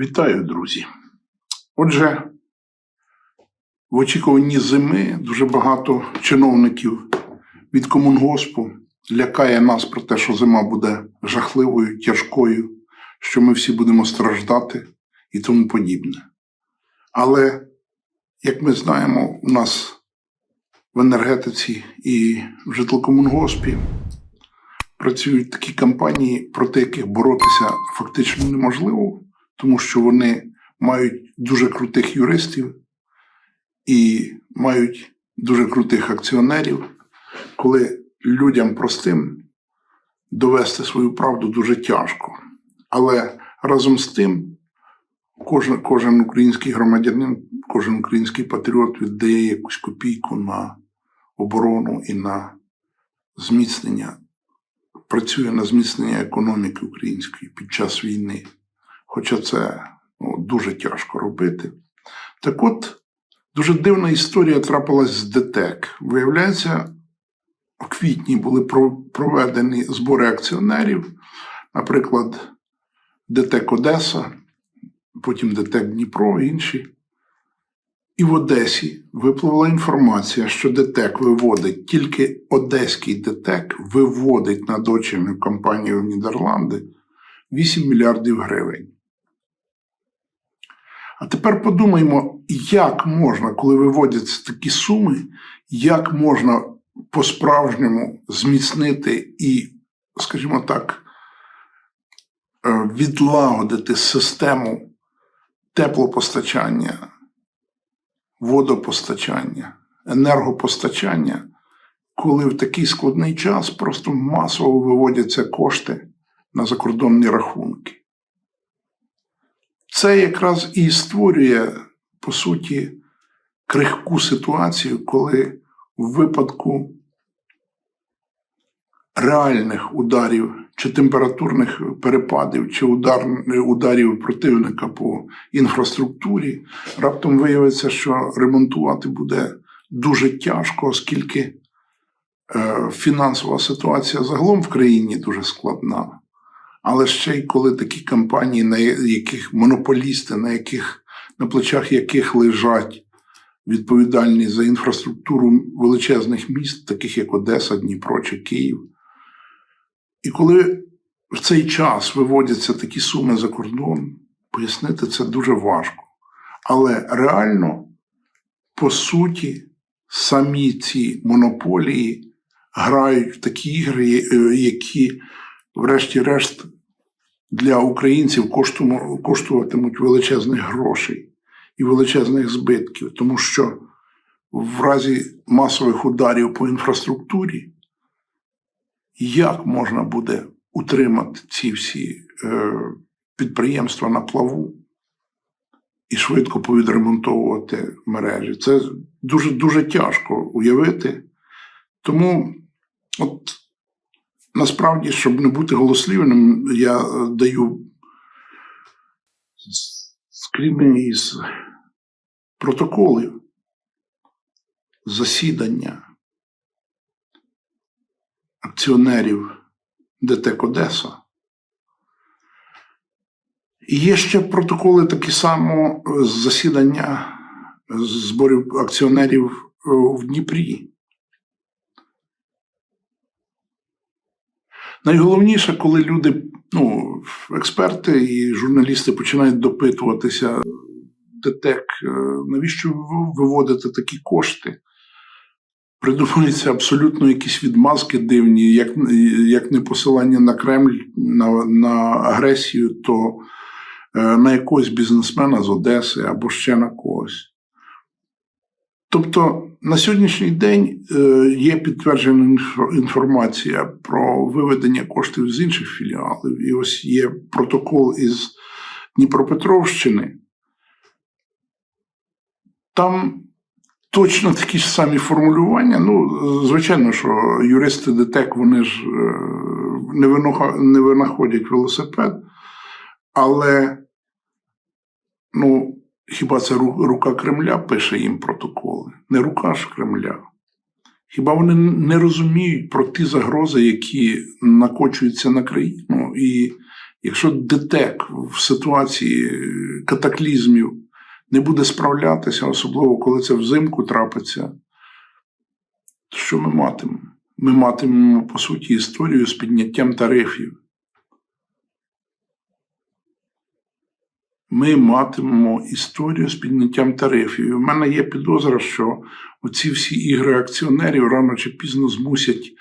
Вітаю, друзі. Отже, в очікуванні зими дуже багато чиновників від комунгоспу лякає нас про те, що зима буде жахливою, тяжкою, що ми всі будемо страждати і тому подібне. Але, як ми знаємо, у нас в енергетиці і в житлокомунгоспі працюють такі компанії, проти яких боротися фактично неможливо, тому що вони мають дуже крутих юристів і мають дуже крутих акціонерів, коли людям простим довести свою правду дуже тяжко. Але разом з тим, кожен, кожен український громадянин, кожен український патріот віддає якусь копійку на оборону і на зміцнення, працює на зміцнення економіки української під час війни. Хоча це ну, дуже тяжко робити. Так от, дуже дивна історія трапилась з ДТЕК. Виявляється, в квітні були проведені збори акціонерів, наприклад, ДТЕК Одеса, потім ДТЕК Дніпро і інші. І в Одесі випливла інформація, що ДТЕК виводить тільки Одеський ДТЕК виводить на дочірню компанію в Нідерланди 8 мільярдів гривень. А тепер подумаймо, як можна, коли виводяться такі суми, як можна по-справжньому зміцнити і, скажімо так, е, відлагодити систему теплопостачання, водопостачання, енергопостачання, коли в такий складний час просто масово виводяться кошти на закордонні рахунки. Це якраз і створює, по суті, крихку ситуацію, коли в випадку реальних ударів чи температурних перепадів, чи удар, ударів противника по інфраструктурі, раптом виявиться, що ремонтувати буде дуже тяжко, оскільки е, фінансова ситуація загалом в країні дуже складна. Але ще й коли такі компанії, на яких монополісти, на яких на плечах яких лежать відповідальні за інфраструктуру величезних міст, таких як Одеса, Дніпро чи Київ. І коли в цей час виводяться такі суми за кордон, пояснити це дуже важко. Але реально, по суті, самі ці монополії грають в такі ігри, е, які врешті-решт, для українців коштуватимуть величезних грошей і величезних збитків, тому що в разі масових ударів по інфраструктурі, як можна буде утримати ці всі е, підприємства на плаву і швидко повідремонтовувати мережі? Це дуже дуже тяжко уявити. Тому, от насправді, щоб не бути голослівним, я е, даю скріни із протоколів засідання акціонерів ДТЕК Одеса. І є ще протоколи такі само з засідання зборів акціонерів е, в Дніпрі. Найголовніше, коли люди, ну, експерти і журналісти починають допитуватися, ДТЕК, е, навіщо ви виводите такі кошти? Придумуються абсолютно якісь відмазки дивні, як, як не посилання на Кремль на, на агресію, то е, на якогось бізнесмена з Одеси або ще на когось. Тобто на сьогоднішній день е, є підтверджена інформація про виведення коштів з інших філіалів. І ось є протокол із Дніпропетровщини. Там точно такі ж самі формулювання. Ну, звичайно, що юристи ДТЕК вони ж е, не, винаходять велосипед, але ну, хіба це рука Кремля пише їм протоколи? Не рука ж Кремля. Хіба вони не розуміють про ті загрози, які накочуються на країну, і Якщо ДТЕК в ситуації катаклізмів не буде справлятися, особливо коли це взимку трапиться, то що ми матимемо? Ми матимемо, по суті, історію з підняттям тарифів. Ми матимемо історію з підняттям тарифів. І в мене є підозра, що оці всі ігри акціонерів рано чи пізно змусять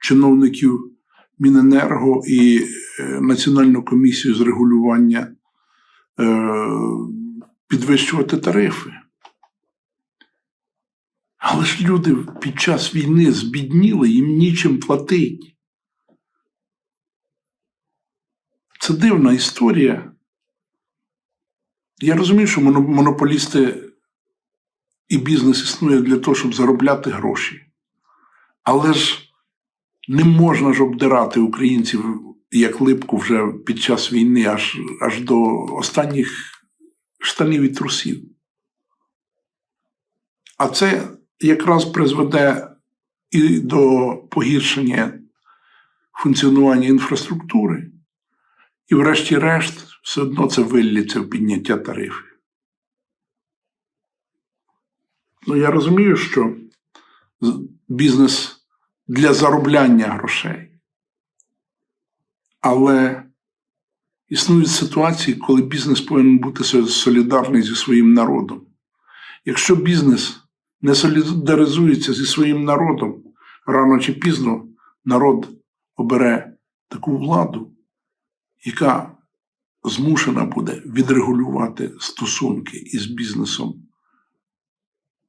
чиновників Міненерго і е, Національну комісію з регулювання е, підвищувати тарифи. Але ж люди під час війни збідніли, їм нічим платить. Це дивна історія. Я розумію, що монополісти і бізнес існує для того, щоб заробляти гроші. Але ж не можна ж обдирати українців як липку вже під час війни, аж, аж до останніх штанів і трусів. А це якраз призведе і до погіршення функціонування інфраструктури, і, врешті-решт, все одно це виллється в підняття тарифів. Ну, я розумію, що бізнес для заробляння грошей. Але існують ситуації, коли бізнес повинен бути солідарний зі своїм народом. Якщо бізнес не солідаризується зі своїм народом, рано чи пізно народ обере таку владу, яка змушена буде відрегулювати стосунки із бізнесом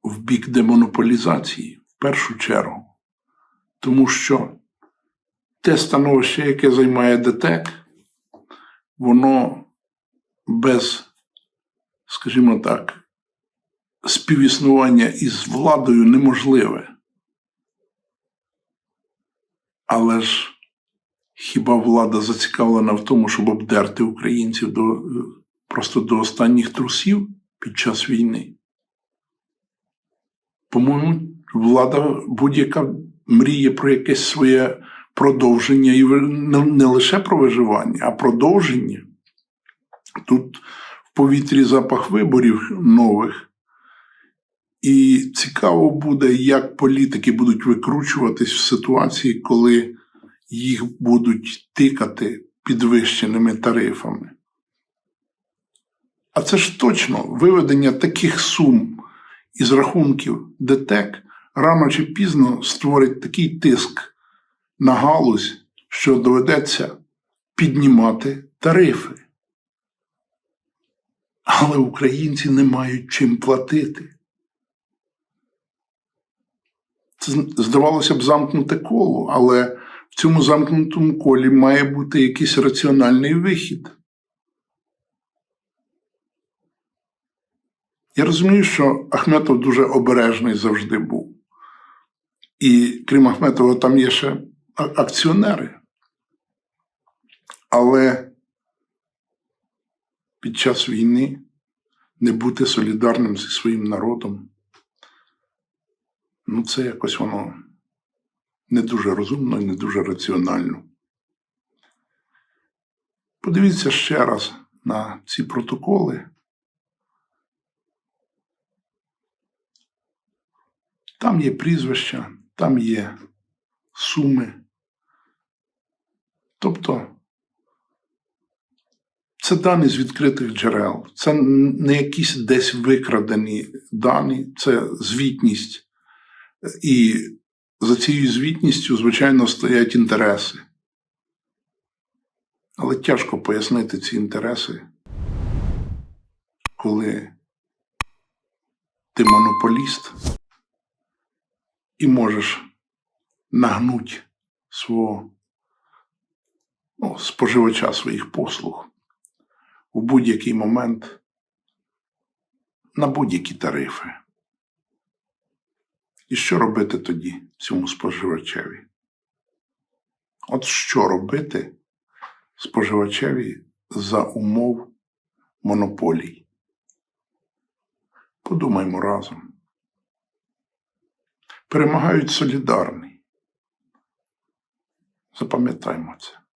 в бік демонополізації в першу чергу. Тому що те становище, яке займає ДТЕК, воно без, скажімо так, співіснування із владою неможливе. Але ж хіба влада зацікавлена в тому, щоб обдерти українців до, просто до останніх трусів під час війни? По-моєму, влада будь-яка мріє про якесь своє продовження, і не лише про виживання, а продовження. Тут в повітрі запах виборів нових. І цікаво буде, як політики будуть викручуватись в ситуації, коли їх будуть тикати підвищеними тарифами. А це ж точно виведення таких сум із рахунків ДТЕК рано чи пізно створить такий тиск на галузь, що доведеться піднімати тарифи. Але українці не мають чим платити. Це здавалося б замкнуте коло, але в цьому замкнутому колі має бути якийсь раціональний вихід. Я розумію, що Ахметов дуже обережний завжди був. І крім Ахметова, там є ще акціонери. Але під час війни не бути солідарним зі своїм народом. Ну, це якось воно не дуже розумно і не дуже раціонально. Подивіться ще раз на ці протоколи. Там є прізвища, там є суми. Тобто це дані з відкритих джерел. Це не якісь десь викрадені дані, це звітність. І за цією звітністю, звичайно, стоять інтереси. Але тяжко пояснити ці інтереси, коли ти монополіст і можеш нагнути свого ну, споживача своїх послуг у будь-який момент на будь-які тарифи. І що робити тоді цьому споживачеві? От що робити споживачеві за умов монополій? Подумаймо разом. Перемагають солідарний. Запам'ятаймо це.